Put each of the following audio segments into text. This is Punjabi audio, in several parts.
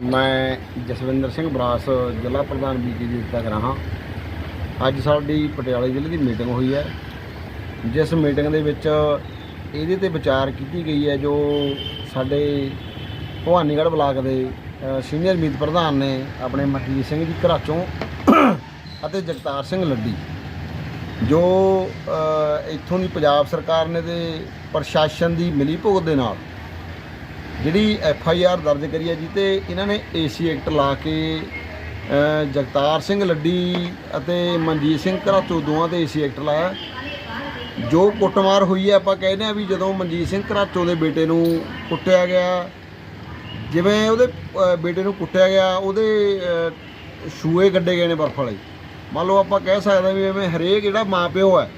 ਮੈਂ ਜਸਵਿੰਦਰ ਸਿੰਘ ਬਰਾਸ ਜ਼ਿਲ੍ਹਾ ਪ੍ਰਧਾਨ ਬੀਜੇਪੀ ਦਾ ਕਰਾਂ ਅੱਜ ਸਾਡੀ ਪਟਿਆਲੇ ਜ਼ਿਲ੍ਹੇ ਦੀ ਮੀਟਿੰਗ ਹੋਈ ਹੈ। ਜਿਸ ਮੀਟਿੰਗ ਦੇ ਵਿੱਚ ਇਹਦੇ ਤੇ ਵਿਚਾਰ ਕੀਤੀ ਗਈ ਹੈ ਜੋ ਸਾਡੇ ਭਵਾਨੀਗੜ੍ਹ ਬਲਾਕ ਦੇ ਸੀਨੀਅਰ ਮੀਤ ਪ੍ਰਧਾਨ ਨੇ ਆਪਣੇ ਮਨਜੀਤ ਸਿੰਘ ਜੀ ਘਰਾਚੋਂ ਅਤੇ ਜਗਤਾਰ ਸਿੰਘ ਲੱਡੀ, ਜੋ ਇੱਥੋਂ ਦੀ ਪੰਜਾਬ ਸਰਕਾਰ ਨੇ ਤੇ ਪ੍ਰਸ਼ਾਸਨ ਦੀ ਮਿਲੀ ਭੁਗਤ ਦੇ ਨਾਲ ਜਿਹੜੀ ਐਫ ਆਈ ਆਰ ਦਰਜ ਕਰੀ ਹੈ ਜੀ ਤੇ ਇਹਨਾਂ ਨੇ ਏਸੀ ਐਕਟ ਲਾ ਕੇ ਜਗਤਾਰ ਸਿੰਘ ਲੱਡੀ ਅਤੇ ਮਨਜੀਤ ਸਿੰਘ ਘਰਾਚੋ ਦੋਵਾਂ ਤੇ ਏਸੀ ਐਕਟ ਲਾਇਆ। ਜੋ ਕੁੱਟਮਾਰ ਹੋਈ ਹੈ ਆਪਾਂ ਕਹਿੰਦੇ ਆ ਵੀ ਜਦੋਂ ਮਨਜੀਤ ਸਿੰਘ ਘਰਾਚੋ ਦੇ ਬੇਟੇ ਨੂੰ ਕੁੱਟਿਆ ਗਿਆ ਜਿਵੇਂ ਉਹਦੇ ਬੇਟੇ ਨੂੰ ਕੁੱਟਿਆ ਗਿਆ ਉਹਦੇ ਅ, ਸ਼ੂਏ ਗੱਡੇ ਗਏ ਨੇ ਬਰਫ ਵਾਲੇ। ਮੰਨ ਲਓ ਆਪਾਂ ਕਹਿ ਸਕਦੇ ਹਾਂ ਵੀ ਐਵੇਂ ਹਰੇਕ ਜਿਹੜਾ ਮਾਪਿਓ ਹੈ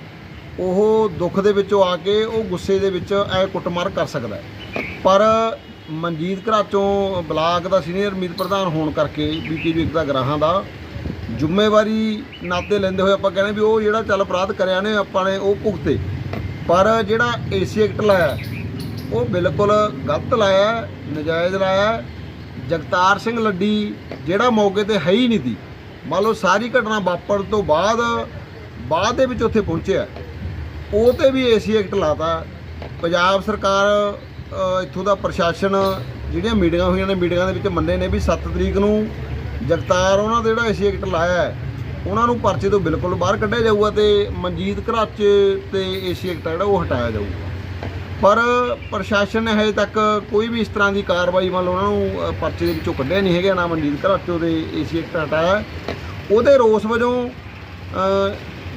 ਉਹ ਦੁੱਖ ਦੇ ਵਿੱਚੋਂ ਆ ਕੇ ਉਹ ਗੁੱਸੇ ਦੇ ਵਿੱਚ ਐ ਕੁੱਟਮਾਰ ਕਰ ਸਕਦਾ ਹੈ। ਪਰ ਮਨਜੀਤ ਘਰਾਚੋਂ ਬਲਾਕ ਦਾ ਸੀਨੀਅਰ ਮੀਤ ਪ੍ਰਧਾਨ ਹੋਣ ਕਰਕੇ ਬੀਕੇਯੂ ਇੱਕ ਦਾ ਗ੍ਰਾਹਾਂ ਦਾ ਜ਼ਿੰਮੇਵਾਰੀ ਨਾਤੇ ਲੈਂਦੇ ਹੋਏ ਆਪਾਂ ਕਹਿੰਦੇ ਵੀ ਉਹ ਜਿਹੜਾ ਚੱਲ ਅਪਰਾਧ ਕਰਿਆ ਨੇ ਆਪਾਂ ਨੇ ਉਹ ਭੁਗਤੇ। ਪਰ ਜਿਹੜਾ ਏਸੀ ਐਕਟ ਲਾਇਆ ਉਹ ਬਿਲਕੁਲ ਗਲਤ ਲਾਇਆ ਹੈ, ਨਜਾਇਜ਼ ਲਾਇਆ। ਜਗਤਾਰ ਸਿੰਘ ਲੱਡੀ ਜਿਹੜਾ ਮੌਕੇ ਤੇ ਹੈ ਹੀ ਨਹੀਂ ਸੀ। ਮੰਨ ਲਓ ਸਾਰੀ ਘਟਨਾ ਵਾਪਰਨ ਤੋਂ ਬਾਅਦ ਬਾਅਦ ਦੇ ਵਿੱਚ ਉੱਥੇ ਪਹੁੰਚਿਆ। ਉਹ ਤੇ ਵੀ ਏਸੀ ਐਕਟ ਲਾਤਾ। ਪੰਜਾਬ ਸਰਕਾਰ ਇੱਥੋਂ ਦਾ ਪ੍ਰਸ਼ਾਸਨ, ਜਿਹੜੀਆਂ ਮੀਟਿੰਗਾਂ ਹੋਈਆਂ ਨੇ, ਮੀਟਿੰਗਾਂ ਦੇ ਵਿੱਚ ਮੰਨੇ ਨੇ ਵੀ 7 ਤਰੀਕ ਨੂੰ ਜਗਤਾਰ ਉਹਨਾਂ ਦਾ ਜਿਹੜਾ ਏਸੀ ਐਕਟ ਲਾਇਆ ਹੈ, ਉਹਨਾਂ ਨੂੰ ਪਰਚੇ ਤੋਂ ਬਿਲਕੁਲ ਬਾਹਰ ਕੱਢਿਆ ਜਾਊਗਾ ਤੇ ਮਨਜੀਤ ਘਰਾਚੇ ਤੇ ਏਸੀ ਐਕਟ ਆ ਜਿਹੜਾ ਉਹ ਹਟਾਇਆ ਜਾਊਗਾ। ਪਰ ਪ੍ਰਸ਼ਾਸਨ ਨੇ ਹਜੇ ਤੱਕ ਕੋਈ ਵੀ ਇਸ ਤਰ੍ਹਾਂ ਦੀ ਕਾਰਵਾਈ ਮੰਨ ਲਓ ਉਹਨਾਂ ਨੂੰ ਪਰਚੇ ਦੇ ਵਿੱਚੋਂ ਕੱਢਿਆ ਨਹੀਂ ਹੈਗਾ, ਨਾ ਮਨਜੀਤ ਘਰਾਚੋ ਦੇ ਏਸੀ ਐਕਟ ਹਟਾਇਆ। ਉਹਦੇ ਰੋਸ ਵਜੋਂ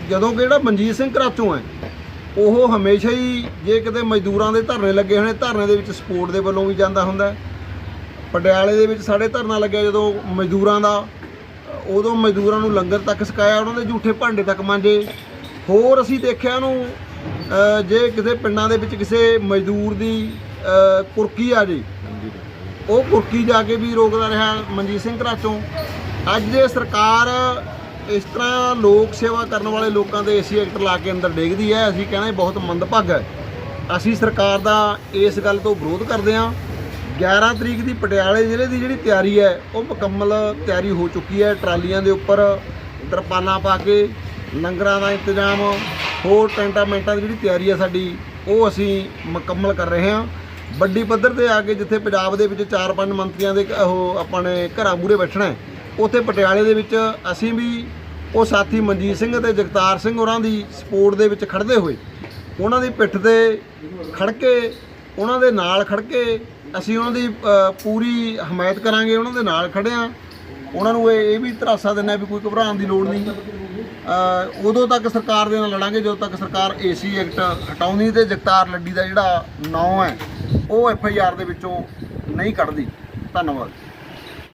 ਜਦੋਂ ਕਿ ਜਿਹੜਾ ਮਨਜੀਤ ਸਿੰਘ ਘਰਾਚੋਂ ਹੈ ਉਹ ਹਮੇਸ਼ਾ ਹੀ ਜੇ ਕਿਤੇ ਮਜ਼ਦੂਰਾਂ ਦੇ ਧਰਨੇ ਲੱਗੇ ਹੋਣੇ, ਧਰਨੇ ਦੇ ਵਿੱਚ ਸਪੋਰਟ ਦੇ ਵੱਲੋਂ ਵੀ ਜਾਂਦਾ ਹੁੰਦਾ ਪਟਿਆਲੇ ਦੇ ਵਿੱਚ ਸਾਡੇ ਧਰਨਾ ਲੱਗਿਆ ਜਦੋਂ ਮਜ਼ਦੂਰਾਂ ਦਾ, ਉਦੋਂ ਮਜ਼ਦੂਰਾਂ ਨੂੰ ਲੰਗਰ ਤੱਕ ਸਕਾਇਆ ਉਹਨਾਂ ਦੇ ਝੂਠੇ ਭਾਂਡੇ ਤੱਕ ਮਾਂਜੇ। ਹੋਰ ਅਸੀਂ ਦੇਖਿਆ ਉਹਨੂੰ ਜੇ ਕਿਸੇ ਪਿੰਡਾਂ ਦੇ ਵਿੱਚ ਕਿਸੇ ਮਜ਼ਦੂਰ ਦੀ ਕੁਰਕੀ ਆ ਜੇ, ਉਹ ਕੁਰਕੀ ਜਾ ਕੇ ਵੀ ਰੋਕਦਾ ਰਿਹਾ ਮਨਜੀਤ ਸਿੰਘ ਘਰਾਚੋਂ ਅੱਜ ਜੇ ਸਰਕਾਰ ਇਸ ਤਰ੍ਹਾਂ ਲੋਕ ਸੇਵਾ ਕਰਨ ਵਾਲੇ ਲੋਕਾਂ ਦੇ ਏਸੀ ਐਕਟ ਲਾ ਕੇ ਅੰਦਰ ਡੇਗਦੀ ਹੈ। ਅਸੀਂ ਕਹਿੰਦੇ ਬਹੁਤ ਮੰਦਭਾਗ ਹੈ। ਅਸੀਂ ਸਰਕਾਰ ਦਾ ਇਸ ਗੱਲ ਤੋਂ ਵਿਰੋਧ ਕਰਦੇ ਹਾਂ। 11 ਤਰੀਕ ਦੀ ਪਟਿਆਲੇ ਜ਼ਿਲ੍ਹੇ ਦੀ ਜਿਹੜੀ ਤਿਆਰੀ ਹੈ, ਉਹ ਮੁਕੰਮਲ ਤਿਆਰੀ ਹੋ ਚੁੱਕੀ ਹੈ ਟਰਾਲੀਆਂ ਦੇ ਉੱਪਰ। ਤਰਪਾਲਾਂ ਪਾ ਕੇ, ਲੰਗਰਾਂ ਦਾ ਇੰਤਜ਼ਾਮ, ਹੋਰ ਟੈਂਟਾਂ ਮੈਂਟਾਂ ਦੀ ਜਿਹੜੀ ਤਿਆਰੀ ਹੈ ਸਾਡੀ, ਉਹ ਅਸੀਂ ਮੁਕੰਮਲ ਕਰ ਰਹੇ ਹਾਂ। ਵੱਡੀ ਪੱਧਰ ਤੇ ਆ ਕੇ ਜਿੱਥੇ ਪੰਜਾਬ ਦੇ ਵਿੱਚ ਚਾਰ ਪੰਜ ਮੰਤਰੀਆਂ ਦੇ ਉਹ ਆਪਣੇ ਘਰਾਂ ਮੂਹਰੇ ਬੈਠਣਾ ਹੈ ਉੱਥੇ ਪਟਿਆਲੇ ਦੇ ਵਿੱਚ ਅਸੀਂ ਵੀ ਉਹ ਸਾਥੀ ਮਨਜੀਤ ਸਿੰਘ ਅਤੇ ਜਗਤਾਰ ਸਿੰਘ ਹੋਰਾਂ ਦੀ ਸਪੋਰਟ ਦੇ ਵਿੱਚ ਖੜਦੇ ਹੋਏ ਉਹਨਾਂ ਦੀ ਪਿੱਠ ਤੇ ਖੜ ਕੇ, ਉਹਨਾਂ ਦੇ ਨਾਲ ਖੜ ਕੇ ਅਸੀਂ ਉਹਨਾਂ ਦੀ ਪੂਰੀ ਹਮਾਇਤ ਕਰਾਂਗੇ, ਉਹਨਾਂ ਦੇ ਨਾਲ ਖੜੇ ਹਾਂ। ਉਹਨਾਂ ਨੂੰ ਇਹ ਇਹ ਵੀ ਧਰਾਸਾ ਦਿੰਦੇ ਵੀ ਕੋਈ ਘਬਰਾਉਣ ਦੀ ਲੋੜ ਨਹੀਂ। ਉਦੋਂ ਤੱਕ ਸਰਕਾਰ ਦੇ ਨਾਲ ਲੜਾਂਗੇ, ਜਦੋਂ ਤੱਕ ਸਰਕਾਰ ਏਸੀ ਐਕਟ ਹਟਾਉਂਦੀ ਤੇ ਜਗਤਾਰ ਲੱਡੀ ਦਾ ਜਿਹੜਾ ਨਾਂ ਹੈ, ਉਹ ਐਫ ਆਈ ਆਰ ਦੇ ਵਿੱਚੋਂ ਨਹੀਂ ਕੱਢਦੀ। ਧੰਨਵਾਦ।